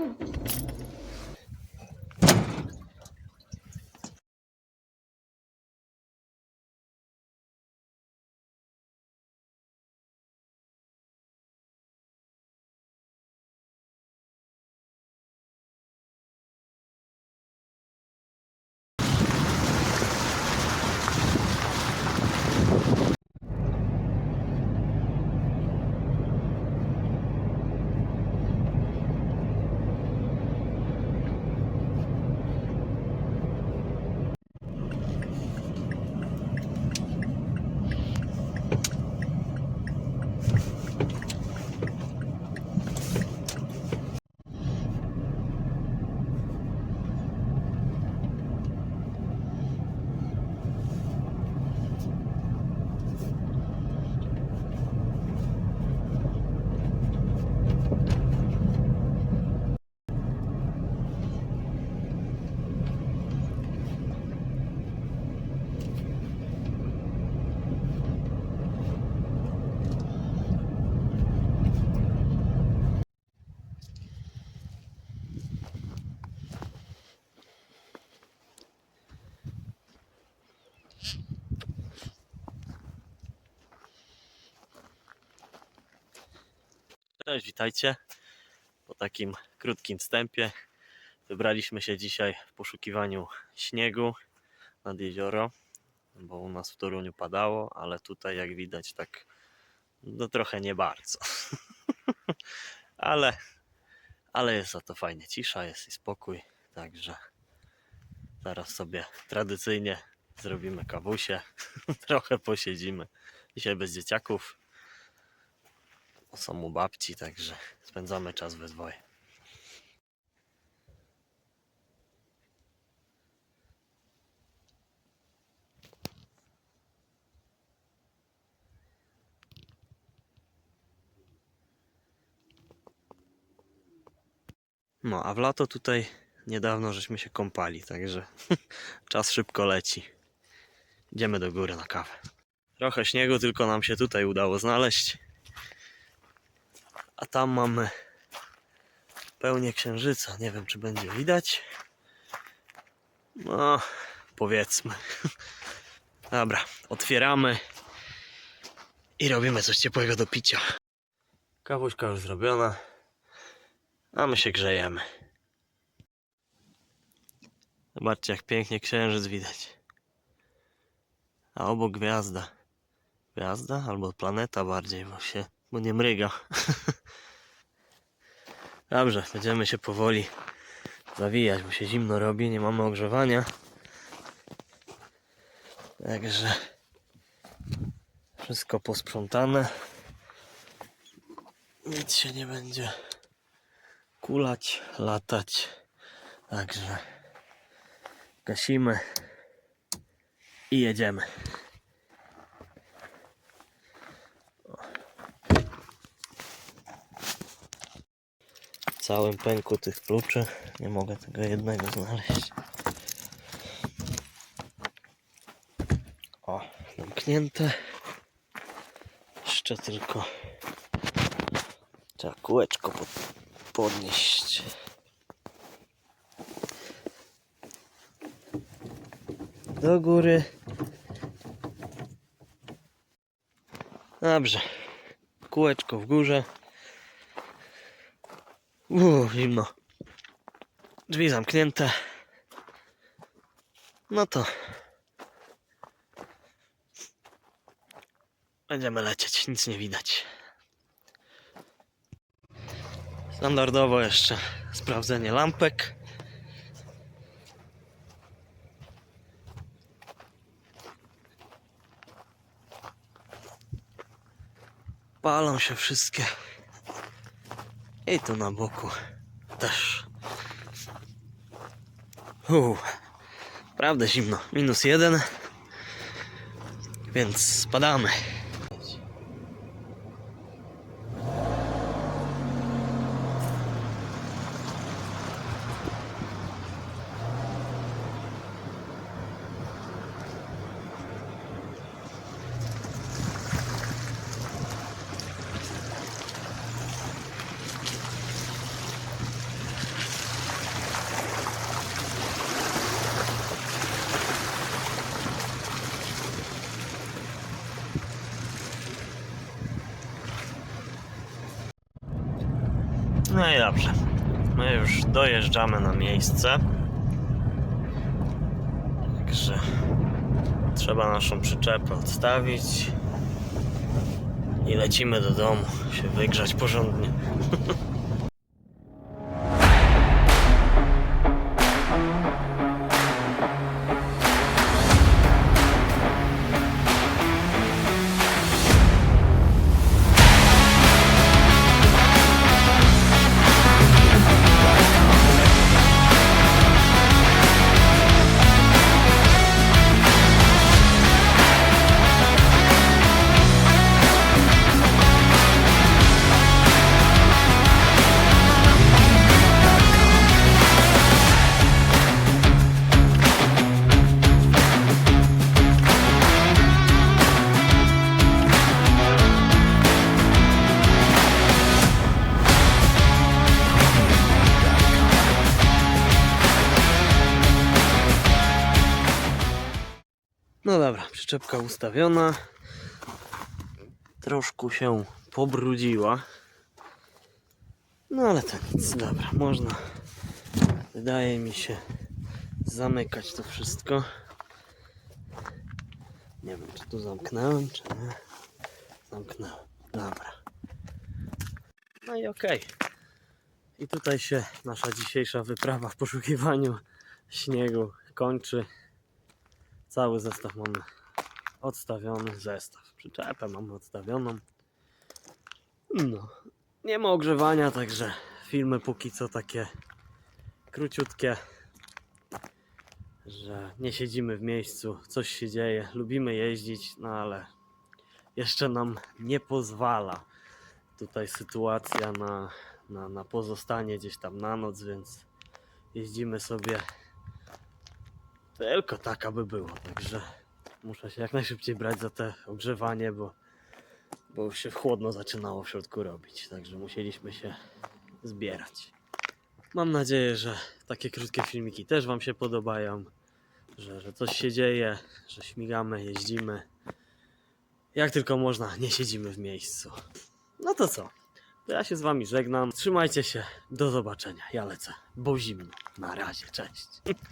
Mm-hmm. Cześć, witajcie. Po takim krótkim wstępie wybraliśmy się dzisiaj w poszukiwaniu śniegu nad jezioro, bo u nas w Toruniu padało, ale tutaj jak widać tak no trochę nie bardzo. ale, ale jest za to fajnie cisza, jest i spokój, także zaraz sobie tradycyjnie zrobimy kawusie, trochę posiedzimy. Dzisiaj bez dzieciaków, są u babci, także spędzamy czas we dwoje. No, a w lato tutaj niedawno żeśmy się kąpali, także czas szybko leci. Idziemy do góry na kawę. Trochę śniegu tylko nam się tutaj udało znaleźć. A tam mamy pełnię księżyca. Nie wiem, czy będzie widać. No, powiedzmy. Dobra, otwieramy i robimy coś ciepłego do picia. Kawuśka już zrobiona, a my się grzejemy. Zobaczcie, jak pięknie księżyc widać. A obok gwiazda. Gwiazda albo planeta bardziej, bo się, bo nie mryga. Dobrze, będziemy się powoli zawijać, bo się zimno robi, nie mamy ogrzewania. Także wszystko posprzątane. Nic się nie będzie kulać, latać. Także gasimy i jedziemy. Całym pęku tych kluczy nie mogę tego jednego znaleźć. O, zamknięte. Jeszcze tylko trzeba kółeczko pod, podnieść. Do góry. Dobrze. Kółeczko w górze. Uuu, zimno. Drzwi zamknięte. No to będziemy lecieć, nic nie widać. Standardowo jeszcze sprawdzenie lampek. Palą się wszystkie. I tu na boku też. Uuu, prawda zimno. Minus jeden. Więc spadamy. No i dobrze. My już dojeżdżamy na miejsce. Także trzeba naszą przyczepę odstawić i lecimy do domu się wygrzać porządnie. No dobra, przyczepka ustawiona. Troszkę się pobrudziła. No ale to nic, dobra, można. Wydaje mi się zamykać to wszystko. Nie wiem, czy tu zamknąłem, czy nie. Zamknąłem. Dobra. No i okej. I tutaj się nasza dzisiejsza wyprawa w poszukiwaniu śniegu kończy. Cały zestaw mamy odstawiony. Zestaw. Przyczepę mamy odstawioną. No. Nie ma ogrzewania, także filmy póki co takie króciutkie. Że nie siedzimy w miejscu, coś się dzieje. Lubimy jeździć, no ale jeszcze nam nie pozwala tutaj sytuacja na, na, na pozostanie gdzieś tam na noc, więc jeździmy sobie tylko tak, aby było. Także muszę się jak najszybciej brać za te ogrzewanie, bo, bo już się chłodno zaczynało w środku robić. Także musieliśmy się zbierać. Mam nadzieję, że takie krótkie filmiki też Wam się podobają, że, że coś się dzieje, że śmigamy, jeździmy. Jak tylko można, nie siedzimy w miejscu. No to co? To ja się z Wami żegnam. Trzymajcie się. Do zobaczenia. Ja lecę, bo zimno. Na razie. Cześć.